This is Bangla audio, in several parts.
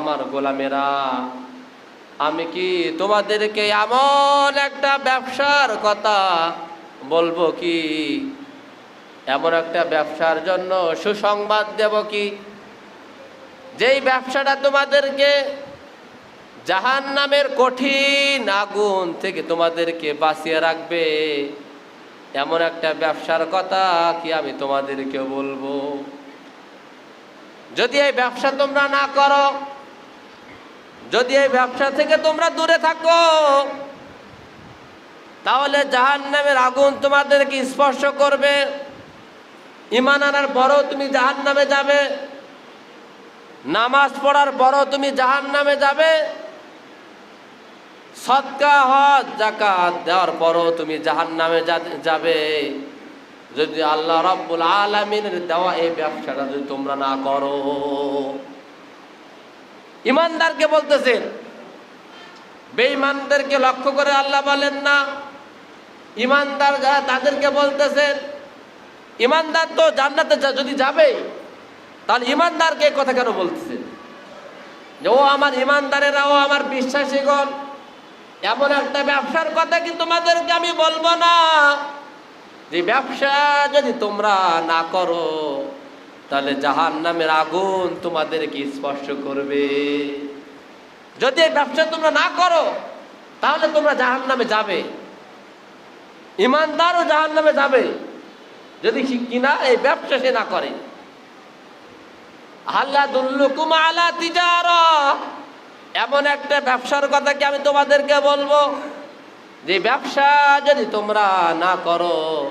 আমার গোলামেরা, আমি কি তোমাদেরকে এমন একটা ব্যবসার কথা বলব কি? এমন একটা ব্যবসার জন্য সুসংবাদ দেব কি? যেই ব্যবসাটা তোমাদেরকে জাহান নামের কঠিন আগুন থেকে তোমাদেরকে বাঁচিয়ে রাখবে, এমন একটা ব্যবসার কথা কি আমি তোমাদেরকে বলব? যদি এই ব্যবসা তোমরা না করো যদি এই ব্যবসা থেকে তোমরা দূরে থাকো, তাহলে জাহান নামের আগুন তোমাদেরকে স্পর্শ করবে ইমান আনার পরও তুমি জাহান নামে যাবে, নামাজ পড়ার পরও তুমি জাহান নামে যাবে, সৎকা, হজ জাকাত দেওয়ার পরও তুমি জাহান নামে যাবে। যদি আল্লাহ রব্বুল আলমিনের দেওয়া এই ব্যবসাটা যদি তোমরা না করো ইমানদারকে বলতেছেন, বেঈমানদেরকে লক্ষ্য করে আল্লাহ বলেন না। ইমানদার তাদেরকে বলতেছেন, ইমানদার তো জান্নাতে যদি যাবে, তাহলে ইমানদারকে কথা কেন বলতেছেন? যে, ও আমার ইমানদারেরা, ও আমার বিশ্বাসীগণ, এমন একটা ব্যবসার কথা কিন্তু তোমাদেরকে আমি বলব না? যে, ব্যবসা যদি তোমরা না করো তাহলে জাহান নামের আগুন তোমাদেরকে স্পর্শ করবে। যদি এই ব্যবসা তোমরা না করো, তাহলে তোমরা জাহান নামে যাবে। ইমানদারও জাহান নামে যাবে। যদি কিনা এই ব্যবসা সে না করে। এমন একটা ব্যবসার কথা কি আমি তোমাদেরকে বলব? যে ব্যবসা যদি তোমরা না করো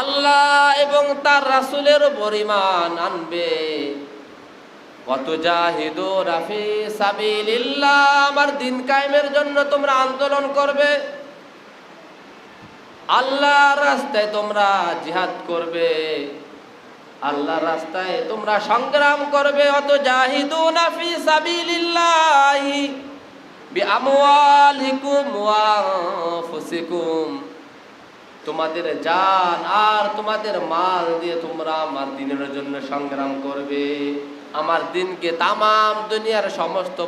আল্লাহ এবং তার রাসূলের পরিমাণ আনবে। আমার দিন কায়েমের জন্য তোমরা আন্দোলন করবে। আল্লাহ রাস্তায় তোমরা জিহাদ করবে। আল্লাহ রাস্তায় তোমরা সংগ্রাম করবে। অত জাহিদু নাফি সাবিলিল্লাহি বিআমওয়ালিকুম ওয়া আনফুসিকুম। তোমাদের জান আর তোমাদের মাল দিয়ে তোমরা আমার দিনের জন্য সংগ্রাম করবে। আমার দিনকে তাম দুনিয়ার সমস্ত